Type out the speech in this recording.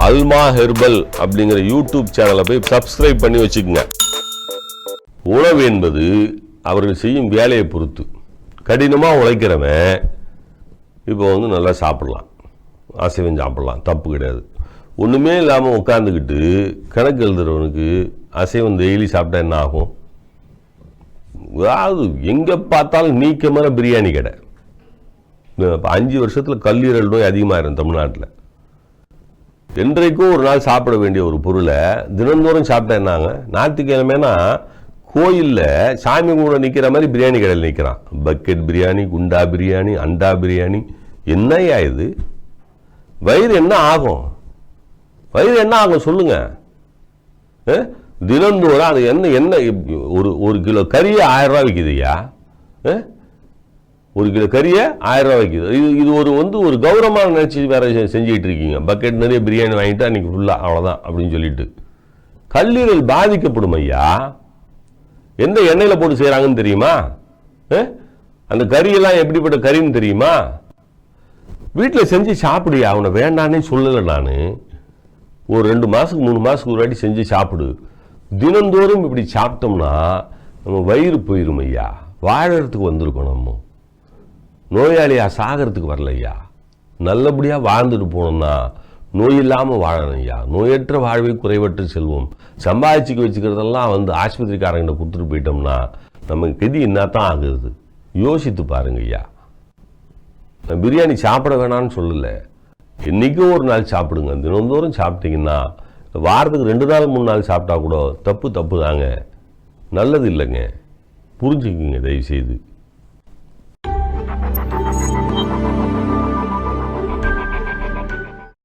அல்மா herbal அப்படிங்கிற YouTube சேனலை போய் சப்ஸ்கிரைப் பண்ணி வச்சுக்கோங்க. உணவு என்பது அவர்கள் செய்யும் வேலையை பொறுத்து. கடினமாக உழைக்கிறவன் இப்போ வந்து நல்லா சாப்பிட்லாம். அசைவம் சாப்பிட்லாம். தப்பு கிடையாது. ஒன்றுமே இல்லாமல் உட்காந்துக்கிட்டு கணக்கு எழுதுறவனுக்கு அசைவம் டெய்லி சாப்பிட்டா என்ன ஆகும்? அதாவது எங்கே பார்த்தாலும் நீக்கமான பிரியாணி கடை. அஞ்சு வருஷத்தில் கல்லீரல் நோய் அதிகமாக இருக்கும் தமிழ்நாட்டில். என்றைக்கும் ஒரு நாள் சாப்பிட வேண்டிய ஒரு பொருளை தினந்தோறும் சாப்பிட்டா என்னாங்க ஞாயிற்றுக்கிழமைனா கோயிலில் சாமி கூட நிற்கிற மாதிரி பிரியாணி கடையில் நிற்கிறான் பக்கெட் பிரியாணி குண்டா பிரியாணி அண்டா பிரியாணி. என்னையா இது? வயிறு என்ன ஆகும்? வயிறு என்ன ஆகும் சொல்லுங்க. ஆ? தினந்தோறும் அது என்ன என்ன ஒரு ஒரு கிலோ கறியை ஆயிரம் ரூபா விற்கிதுய்யா ஆ? ஒரு கிலோ கறியை ஆயிரம் ரூபா வைக்குது. இது இது ஒரு வந்து ஒரு கௌரவமாக நினச்சி வேறு செஞ்சுக்கிட்டு இருக்கீங்க. பக்கெட் நிறைய பிரியாணி வாங்கிட்டு அன்றைக்கி ஃபுல்லாக அவ்வளோதான் அப்படின்னு சொல்லிட்டு. கல்லீரல் பாதிக்கப்படும் ஐயா. எந்த எண்ணெயில் போட்டு செய்கிறாங்கன்னு தெரியுமா? அந்த கறியெல்லாம் எப்படிப்பட்ட கறின்னு தெரியுமா? வீட்டில் செஞ்சு சாப்பிடுயா? அவனை வேண்டானே சொல்லலை நான். ஒரு ரெண்டு மாதத்துக்கு மூணு மாதத்துக்கு ஒரு வாட்டி செஞ்சு சாப்பிடு. தினந்தோறும் இப்படி சாப்பிட்டோம்னா நம்ம வயிறு போயிரும் ஐயா. வாழறதுக்கு வந்திருக்கோம் நம்ம. நோயாளியாக சாகிறதுக்கு வரலையா? நல்லபடியாக வாழ்ந்துட்டு போகணும்னா நோய் இல்லாமல் வாழணும் ஐயா. நோயற்ற வாழ்வை குறைவற்று செல்வோம். சம்பாதிச்சுக்கு வச்சுக்கிறதெல்லாம் வந்து ஆஸ்பத்திரிக்காரங்கிட்ட கொடுத்துட்டு போயிட்டோம்னா நமக்கு கதி தான் ஆகுது? யோசித்து பாருங்க ஐயா. நான் பிரியாணி சாப்பிட வேணாம்னு சொல்லலை. என்றைக்கும் ஒரு நாள் சாப்பிடுங்க. தினந்தோறும் சாப்பிட்டீங்கன்னா வாரத்துக்கு ரெண்டு நாள் மூணு நாள் சாப்பிட்டா கூட தப்பு தப்பு தாங்க. நல்லது இல்லைங்க. புரிஞ்சுக்குங்க தயவுசெய்து.